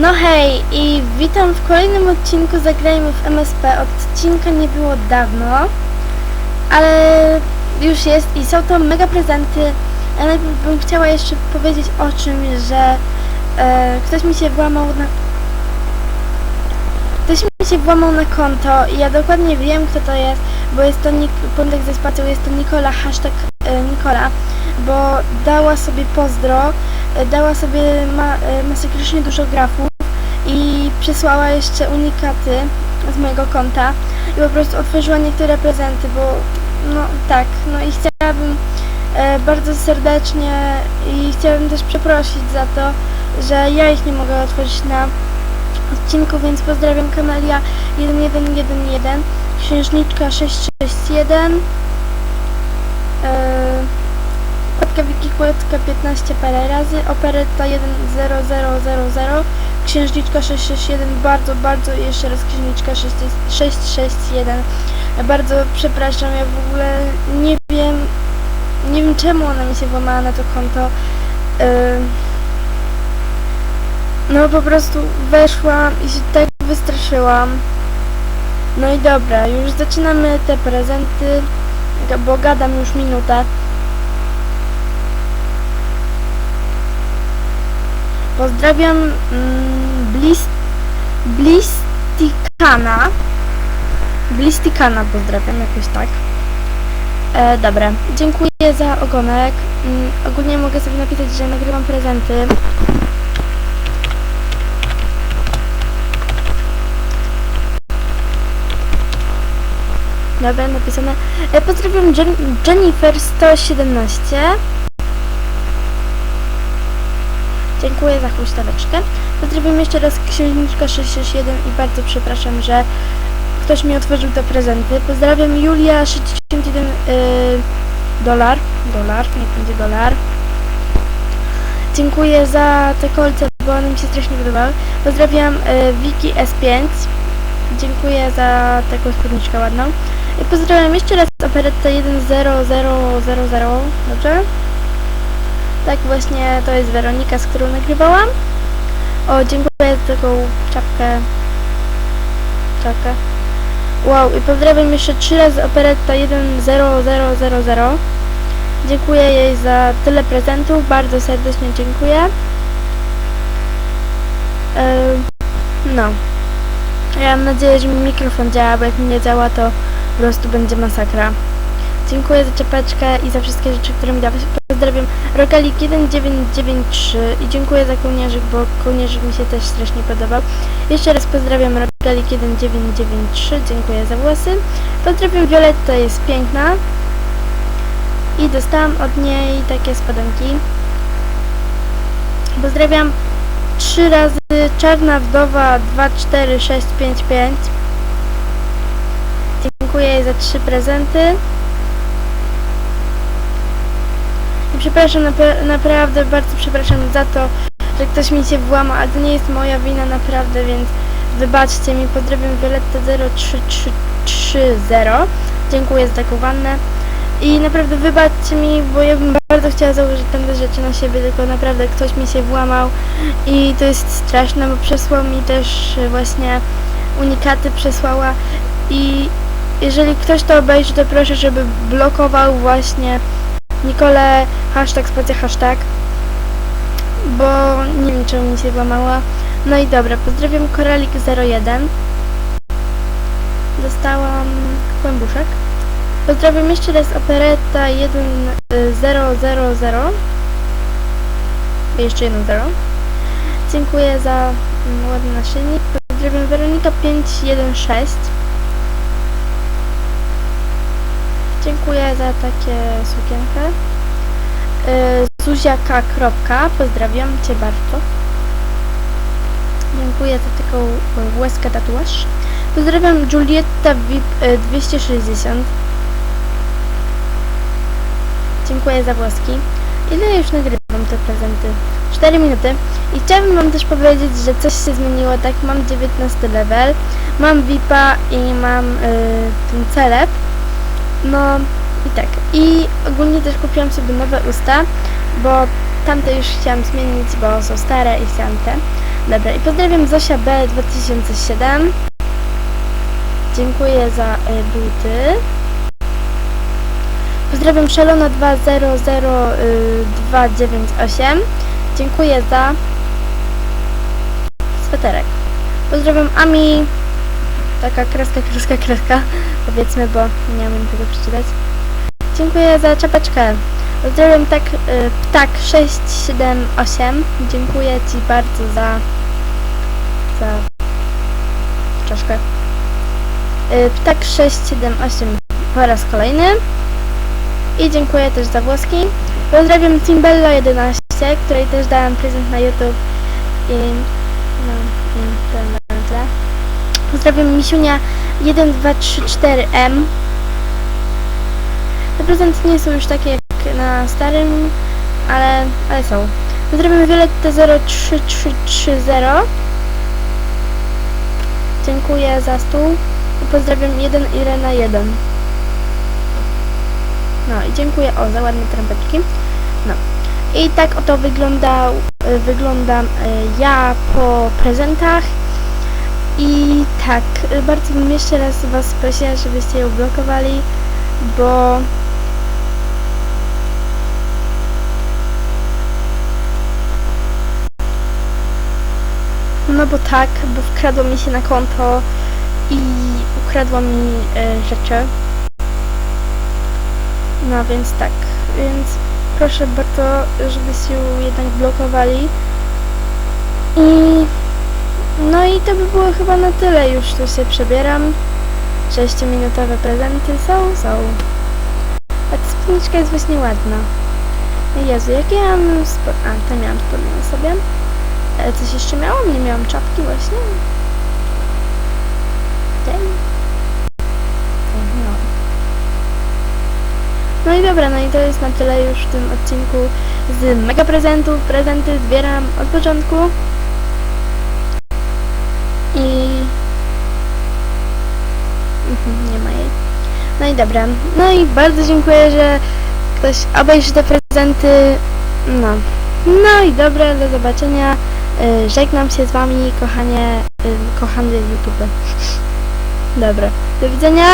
No hej i witam w kolejnym odcinku Zagrajmy w MSP. Odcinka nie było dawno, ale już jest i są to mega prezenty. Ja najpierw bym chciała jeszcze powiedzieć o czymś, że e, ktoś mi się włamał na... Ktoś mi się włamał na konto i ja dokładnie wiem kto to jest, bo jest to Nik ze spacją, jest to Nikola, hashtag e, Nikola, bo dała sobie pozdro, e, dała sobie ma, e, masakrycznie dużo grafów i przysłała jeszcze unikaty z mojego konta i po prostu otworzyła niektóre prezenty, bo no tak, no i chciałabym e, bardzo serdecznie i chciałabym też przeprosić za to, że ja ich nie mogę otworzyć na odcinku, więc pozdrawiam Kamelia 1111, Księżniczka 661, e, Kładka Wiki Kładka 15 parę razy, Operetta 10000, Księżniczka 661, bardzo, bardzo jeszcze raz Księżniczka 6, 661. Bardzo przepraszam, ja w ogóle nie wiem, nie wiem czemu ona mi się włamała na to konto. Ym, no po prostu weszłam i się tak wystraszyłam. No i dobra, już zaczynamy te prezenty, bo gadam już minutę. Pozdrawiam mm, Blis, Blistikana. Blistikana pozdrawiam, jakoś tak. E, dobra, dziękuję za ogonek. Mm, ogólnie mogę sobie napisać, że nagrywam prezenty. Dobra, napisane. E, pozdrawiam Jen Jennifer 117. Dziękuję za huśtaweczkę. Pozdrawiam jeszcze raz Księżniczka 661 i bardzo przepraszam, że ktoś mi otworzył te prezenty. Pozdrawiam Julia 61 yy, dolar. Dolar, niech będzie dolar. Dziękuję za te kolce, bo one mi się strasznie podobały. Pozdrawiam y, Wiki S5. Dziękuję za taką spódniczkę ładną. I pozdrawiam jeszcze raz Operetę 10000. Dobrze? Tak właśnie, to jest Weronika, z którą nagrywałam. O, dziękuję za taką czapkę. Czapkę. Wow, i pozdrawiam jeszcze trzy razy Operetta 10000. Dziękuję jej za tyle prezentów, bardzo serdecznie dziękuję. Yy, no. Ja mam nadzieję, że mi mikrofon działa, bo jak mi nie działa, to po prostu będzie masakra. Dziękuję za czepeczkę i za wszystkie rzeczy, które mi dałeś. Pozdrawiam Rokalik 1993 i dziękuję za kołnierzyk, bo kołnierzyk mi się też strasznie podobał. Jeszcze raz pozdrawiam Rokalik 1993, dziękuję za włosy. Pozdrawiam Violetta, jest piękna. I dostałam od niej takie spodenki. Pozdrawiam 3 razy Czarna Wdowa 24655. Dziękuję za trzy prezenty. Przepraszam, napra naprawdę bardzo przepraszam za to, że ktoś mi się włamał, ale to nie jest moja wina naprawdę, więc wybaczcie mi. Pozdrawiam Violetta 03330. Dziękuję za taką wannę. I naprawdę wybaczcie mi, bo ja bym bardzo chciała założyć tam rzeczy na siebie, tylko naprawdę ktoś mi się włamał i to jest straszne, bo przesłał mi też właśnie unikaty przesłała i jeżeli ktoś to obejrzy, to proszę, żeby blokował właśnie Nikole hashtag spacja hashtag, bo nie wiem czemu mi się włamała. No i dobra, pozdrawiam Koralik01. Dostałam kłębuszek. Pozdrawiam jeszcze raz Operetta 1000. Jeszcze jedno 0. Dziękuję za mm, ładny naszyjnik. Pozdrawiam Weronika 516. Dziękuję za takie sukienkę. Yy, Zuziaka. Kropka. Pozdrawiam Cię bardzo. Dziękuję za taką y, łezkę tatuaż. Pozdrawiam Julietta VIP y, 260. Dziękuję za włoski. Ile już nagrywam te prezenty? 4 minuty. I chciałabym wam też powiedzieć, że coś się zmieniło. Tak, mam 19 level, mam VIPa i mam y, ten celeb. No i tak. I ogólnie też kupiłam sobie nowe usta, bo tamte już chciałam zmienić, bo są stare i chciałam te. Dobra, i pozdrawiam Zosia B2007. Dziękuję za y, buty. Pozdrawiam Szelona 200298. Dziękuję za sweterek. Pozdrawiam Ami. Taka kreska, kreska, kreska. Powiedzmy, bo nie umiem tego przeczytać. Dziękuję za czapeczkę. Pozdrawiam tak, y, ptak 678. Dziękuję Ci bardzo za za czaszkę. Y, Ptak 678 po raz kolejny. I dziękuję też za włoski. Pozdrawiam Timbello 11, której też dałam prezent na YouTube i no i. Pozdrawiam Misiunia 1234M. Te prezenty nie są już takie jak na starym, ale, ale są. Pozdrawiam Violetę 03330. Dziękuję za stół. Pozdrawiam 1 Irena 1. No i dziękuję o za ładne trampeczki. No. I tak oto wyglądał, wyglądam y, ja po prezentach. I tak, y, bardzo bym jeszcze raz Was prosiła, żebyście ją blokowali, bo No bo tak, bo wkradło mi się na konto i ukradło mi e, rzeczy. No więc tak, więc proszę bardzo, żebyście ją jednak blokowali. I no i to by było chyba na tyle, już tu się przebieram. 6-minutowe prezenty są, są. A ta spódniczka jest właśnie ładna. Jezu, jakie ja mam spo... A, to miałam spodnie na sobie. E, Coś jeszcze miałam? Nie miałam czapki właśnie? Ten? No. No i dobra, no i to jest na tyle już w tym odcinku z mega prezentów. Prezenty zbieram od początku. No i dobra. No i bardzo dziękuję, że ktoś obejrzy te prezenty. No. No i dobra, do zobaczenia. Y, Żegnam się z wami, kochanie, y, kochany YouTube. Dobra, do widzenia.